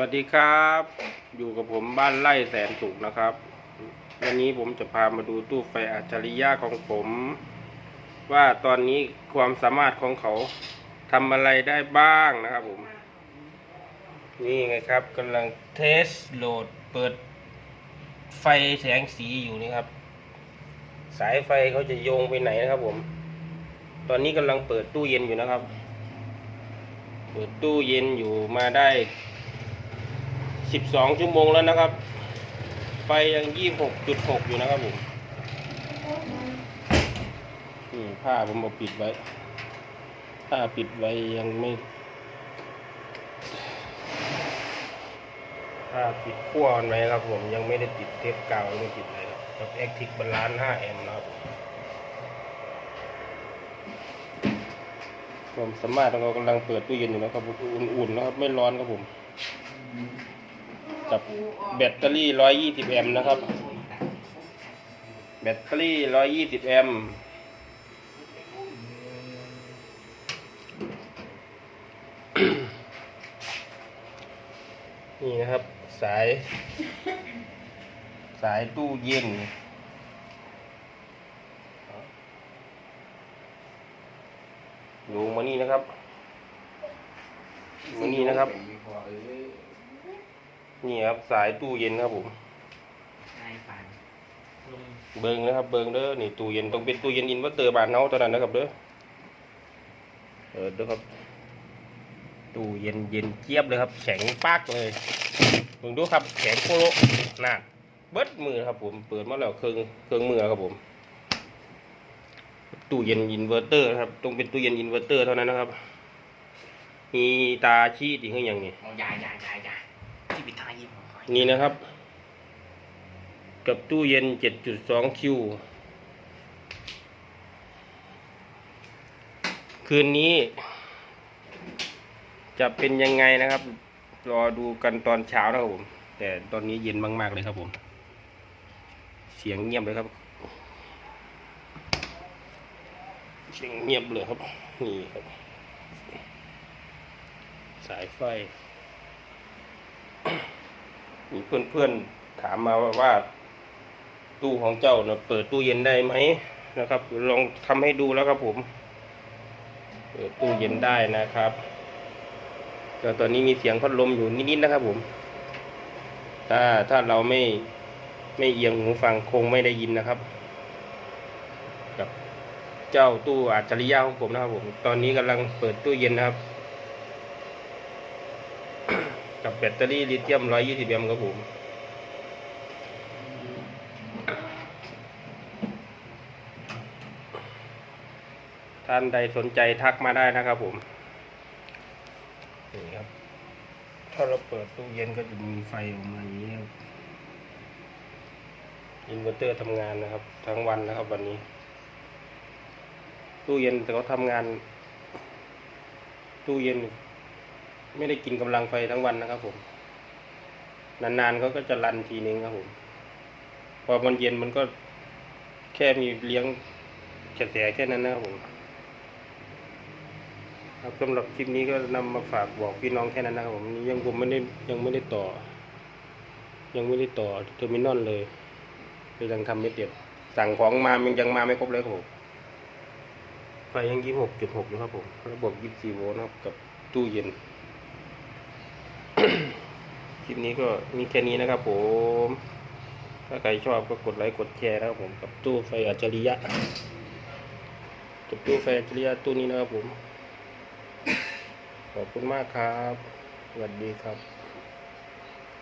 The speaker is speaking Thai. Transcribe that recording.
วัสดีครับ อยู่กับผมบ้านไร่แสนสุขนะครับ วันนี้ผมจะพามาดูตู้ไฟอัจฉริยะของผม ว่าตอนนี้ความสามารถของเขาทำอะไรได้บ้างนะครับผม นี่ไงครับกำลังเทสโหลดเปิดไฟแสงสีอยู่นี่ครับ สายไฟเขาจะโยงไปไหนนะครับผม ตอนนี้กำลังเปิดตู้เย็นอยู่นะครับ เปิดตู้เย็นอยู่มาได้ สิบสองชั่วโมงแล้วนะครับ ไฟยังยี่หกจุดหกอยู่นะครับผมนี่ผ้าผมเอาปิดไว้ผ้าปิดไว้ยังไม่ผ้าปิดขั้วไว้ครับผมยังไม่ได้ติดเทปกาวยังไม่ติดอะไรครับกับแอคทิกบาลานซ์5แอมป์นครับความสามารถของเรากำลังเปิดตู้เย็นอยู่นะครับ อุ่นๆนะครับ ไม่ร้อนครับผม กับแบตเตอรี่ 120 แอมป์นะครับ แบตเตอรี่ 120 แอมป์นี่นะครับ สาย สายตู้เย็นลงมานี่นะครับ มานี่นะครับ นี่ครับสายตู้เย็นครับผมนายฝันลุงเบิงนะครับเบิงเด้อนี่ตู้เย็นต้องเป็นตู้เย็นอินเวอร์เตอร์บานเฮาเท่านั้นนะครับเด้อเออเด้อครับ ตู้เย็นเย็นเจี๊ยบเลยครับ แข็งปากเลยเบิ่งดูครับแข็งโคโลน่าเบิดมือครับผมเปิดมาแล้วเครื่องเครื่องมือครับผม ตู้เย็นอินเวอร์เตอร์นะครับต้องเป็นตู้เย็นอินเวอร์เตอร์เท่านั้นนะครับ มีตาชี้ติขึ้นอย่างนี้เอายายยายยายยาย นี่นะครับ กับตู้เย็น 7.2 คิว คืนนี้ จะเป็นยังไงนะครับ รอดูกันตอนเช้านะครับผม แต่ตอนนี้เย็นมาก ๆ เลยครับผม เสียงเงียบเลยครับ เสียงเงียบเลยครับ นี่ครับ สายไฟ มีเพื่อนๆถามมาว่าวาตู้ของเจ้านะเปิดตู้เย็นได้ไหมนะครับ ลองทำให้ดูแล้วครับผม เปิดตู้เย็นได้นะครับก็ตอนนี้มีเสียงพัดลมอยู่นิดๆนะครับผม ถ้าถ้าเราไม่ไม่เอียงหูฟังคงไม่ได้ยินนะครับ กับเจ้าตู้อัจฉริยะของผมนะครับผม ตอนนี้กำลังเปิดตู้เย็นนะครับ กับแบตเตอรี่ลิเธียม 120 แอมป์ครับผมท่านใดสนใจทักมาได้นะครับผม นี่ครับ ถ้าเราเปิดตู้เย็นก็จะมีไฟออกมาอย่างนี้ครับอินเวอร์เตอร์ทำงานนะครับ ทั้งวันนะครับวันนี้ ตู้เย็นแต่เขาทำงาน ตู้เย็น ไม่ได้กินกำลังไฟทั้งวันนะครับผม นานๆเขาก็จะรันทีนึงครับผม พอมันเย็นมันก็แค่มีเลี้ยงกระแสแค่นั้นนะครับผมครับสำหรับคลิปนี้ก็นำมาฝากบอกพี่น้องแค่นั้นนะครับผมยังผมไม่ได้ยังไม่ได้ต่อ ยังไม่ได้ต่อเทอร์มินอลเลยก็ยังทำไม่เสร็จสั่งของมามันยังมาไม่ครบเลยครับผมไฟยังยี่หกจุดหกอยู่ครับผม ระบบยี่สี่โวลต์นะครับกับตู้เย็น คลิปนี้ก็มีแค่นี้นะครับผม ถ้าใครชอบก็กดไลค์กดแชร์นะครับผมกับตู้ไฟอัจฉริยะกับตู้ไฟอัจฉริยะตู้นี้นะครับผม ขอบคุณมากครับ สวัสดีครับ